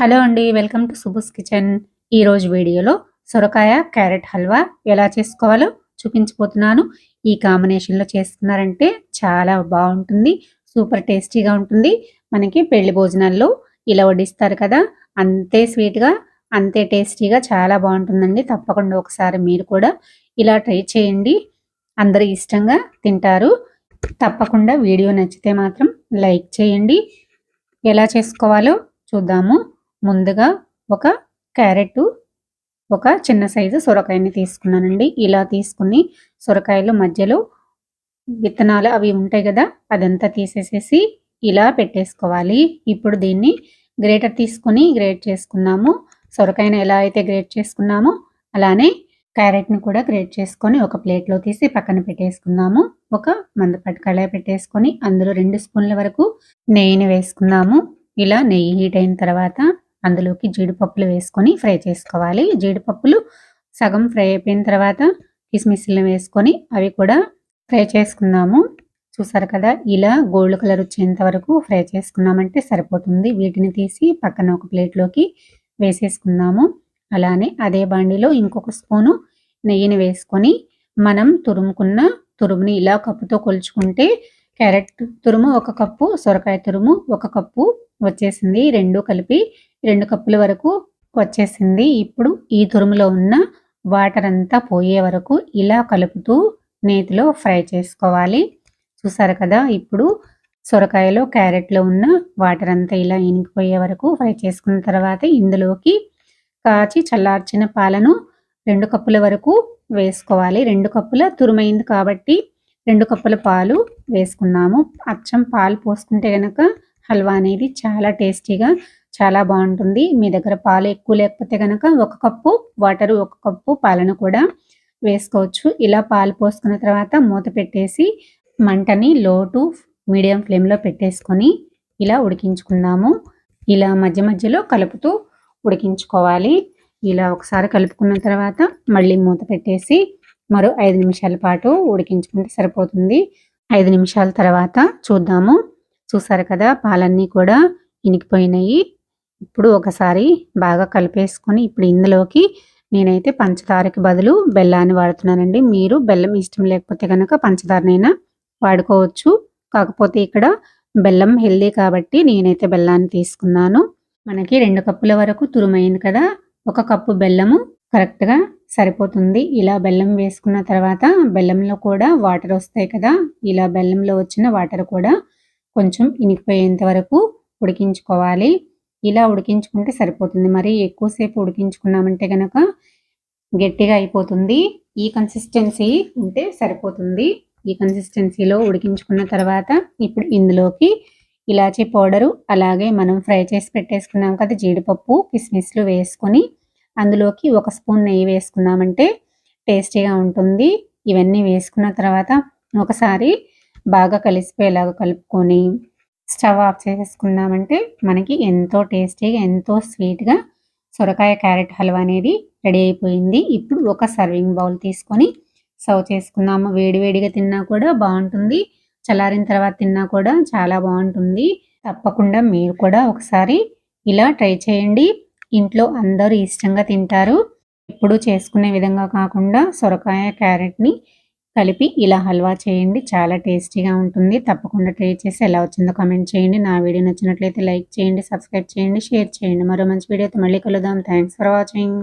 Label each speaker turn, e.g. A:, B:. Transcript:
A: Hello అండి welcome to సుబుస్ kitchen. ఈరోజు వీడియోలో సొరకాయ క్యారెట్ హల్వా ఎలా చేసుకోవాలో చూపించిపోతున్నాను ఈ కాంబినేషన్లో చేసుకున్నారంటే చాలా బాగుంటుంది సూపర్ టేస్టీగా ఉంటుంది. మనకి పెళ్ళి భోజనాల్లో ఇలా వడ్డిస్తారు కదా అంతే స్వీట్గా అంతే టేస్టీగా చాలా బాగుంటుందండి. తప్పకుండా ఒకసారి మీరు కూడా ఇలా ట్రై చేయండి. అందరూ ఇష్టంగా తింటారు. తప్పకుండా వీడియో నచ్చితే మాత్రం లైక్ చేయండి. ఎలా చేసుకోవాలో చూద్దాము. ముందుగా ఒక క్యారెట్ ఒక చిన్న సైజు సొరకాయని తీసుకున్నానండి. ఇలా తీసుకుని సొరకాయలు మధ్యలో విత్తనాలు అవి ఉంటాయి కదా అదంతా తీసేసేసి ఇలా పెట్టేసుకోవాలి. ఇప్పుడు దీన్ని గ్రేటర్ తీసుకుని గ్రేట్ చేసుకున్నాము సొరకాయను ఎలా అయితే గ్రేట్ చేసుకున్నామో అలానే క్యారెట్ని కూడా గ్రేట్ చేసుకొని ఒక ప్లేట్లో తీసి పక్కన పెట్టేసుకుందాము. ఒక మందపాటి కళాయి పెట్టేసుకొని అందులో రెండు స్పూన్ల వరకు నెయ్యిని వేసుకుందాము. ఇలా నెయ్యి హీట్ అయిన తర్వాత అందులోకి జీడిపప్పులు వేసుకొని ఫ్రై చేసుకోవాలి. జీడిపప్పులు సగం ఫ్రై అయిపోయిన తర్వాత కిస్మిస్లను వేసుకొని అవి కూడా ఫ్రై చేసుకుందాము. చూసారు కదా ఇలా గోల్డ్ కలర్ వచ్చేంత వరకు ఫ్రై చేసుకున్నామంటే సరిపోతుంది. వీటిని తీసి పక్కన ఒక ప్లేట్లోకి వేసేసుకుందాము. అలానే అదే బాండిలో ఇంకొక స్పూను నెయ్యిని వేసుకొని మనం తురుముకున్న తురుముని ఇలా కప్పుతో కొలుచుకుంటే క్యారెట్ తురుము ఒక కప్పు సొరకాయ తురుము ఒక కప్పు వచ్చేసింది. రెండు కలిపి రెండు కప్పుల వరకు వచ్చేసింది. ఇప్పుడు ఈ తురుములో ఉన్న వాటర్ అంతా పోయే వరకు ఇలా కలుపుతూ నేతిలో ఫ్రై చేసుకోవాలి. చూసారు కదా ఇప్పుడు సొరకాయలో క్యారెట్లో ఉన్న వాటర్ అంతా ఇలా ఇనికిపోయే వరకు ఫ్రై చేసుకున్న తర్వాత ఇందులోకి కాచి చల్లార్చిన పాలను రెండు కప్పుల వరకు వేసుకోవాలి. రెండు కప్పుల తురుమైంది కాబట్టి రెండు కప్పుల పాలు వేసుకున్నాము. అచ్చం పాలు పోసుకుంటే కనుక హల్వా అనేది చాలా టేస్టీగా చాలా బాగుంటుంది. మీ దగ్గర పాలు ఎక్కువ లేకపోతే కనుక ఒక కప్పు వాటర్ ఒక కప్పు పాలను కూడా వేసుకోవచ్చు. ఇలా పాలు పోసుకున్న తర్వాత మూత పెట్టేసి మంటని లో టు మీడియం ఫ్లేమ్లో పెట్టేసుకొని ఇలా ఉడికించుకుందాము. ఇలా మధ్య మధ్యలో కలుపుతూ ఉడికించుకోవాలి. ఇలా ఒకసారి కలుపుకున్న తర్వాత మళ్ళీ మూత పెట్టేసి మరో ఐదు నిమిషాల పాటు ఉడికించుకుంటే సరిపోతుంది. ఐదు నిమిషాల తర్వాత చూద్దాము. చూసారు కదా పాలన్నీ కూడా ఇనికిపోయినాయి. ఇప్పుడు ఒకసారి బాగా కలిపేసుకొని ఇప్పుడు ఇందులోకి నేనైతే పంచదారకి బదులు బెల్లాన్ని వాడుతున్నానండి. మీరు బెల్లం ఇష్టం లేకపోతే కనుక పంచదారనైనా వాడుకోవచ్చు. కాకపోతే ఇక్కడ బెల్లం హెల్దీ కాబట్టి నేనైతే బెల్లాన్ని తీసుకున్నాను. మనకి రెండు కప్పుల వరకు తురుమైంది కదా ఒక కప్పు బెల్లము కరెక్ట్గా సరిపోతుంది. ఇలా బెల్లం వేసుకున్న తర్వాత బెల్లంలో కూడా వాటర్ వస్తాయి కదా ఇలా బెల్లంలో వచ్చిన వాటర్ కూడా కొంచెం ఇనికిపోయేంత వరకు ఉడికించుకోవాలి. ఇలా ఉడికించుకుంటే సరిపోతుంది. మరి ఎక్కువసేపు ఉడికించుకున్నామంటే కనుక గట్టిగా అయిపోతుంది. ఈ కన్సిస్టెన్సీ ఉంటే సరిపోతుంది. ఈ కన్సిస్టెన్సీలో ఉడికించుకున్న తర్వాత ఇప్పుడు ఇందులోకి ఇలాచీ పౌడరు అలాగే మనం ఫ్రై చేసి పెట్టేసుకున్నాం కదా జీడిపప్పు కిస్మిస్లు వేసుకొని అందులోకి ఒక స్పూన్ నెయ్యి వేసుకున్నామంటే టేస్టీగా ఉంటుంది. ఇవన్నీ వేసుకున్న తర్వాత ఒకసారి బాగా కలిసిపోయేలాగా కలుపుకొని స్టవ్ ఆఫ్ చేసేసుకున్నామంటే మనకి ఎంతో టేస్టీగా ఎంతో స్వీట్గా సొరకాయ క్యారెట్ హల్వా అనేది రెడీ అయిపోయింది. ఇప్పుడు ఒక సర్వింగ్ బౌల్ తీసుకొని సర్వ్ చేసుకున్నాము వేడివేడిగా తిన్నా కూడా బాగుంటుంది. చల్లారిన తర్వాత తిన్నా కూడా చాలా బాగుంటుంది. తప్పకుండా మీరు కూడా ఒకసారి ఇలా ట్రై చేయండి. ఇంట్లో అందరూ ఇష్టంగా తింటారు. ఎప్పుడూ చేసుకునే విధంగా కాకుండా సొరకాయ క్యారెట్ని కలిపి ఇలా హల్వా చేయండి. చాలా టేస్టీగా ఉంటుంది. తప్పకుండా ట్రై చేసి ఎలా వచ్చిందో కామెంట్ చేయండి. నా వీడియో నచ్చినట్లయితే లైక్ చేయండి సబ్స్క్రైబ్ చేయండి షేర్ చేయండి. మరో మంచి వీడియోతో మళ్ళీ కలుద్దాం. Thanks for watching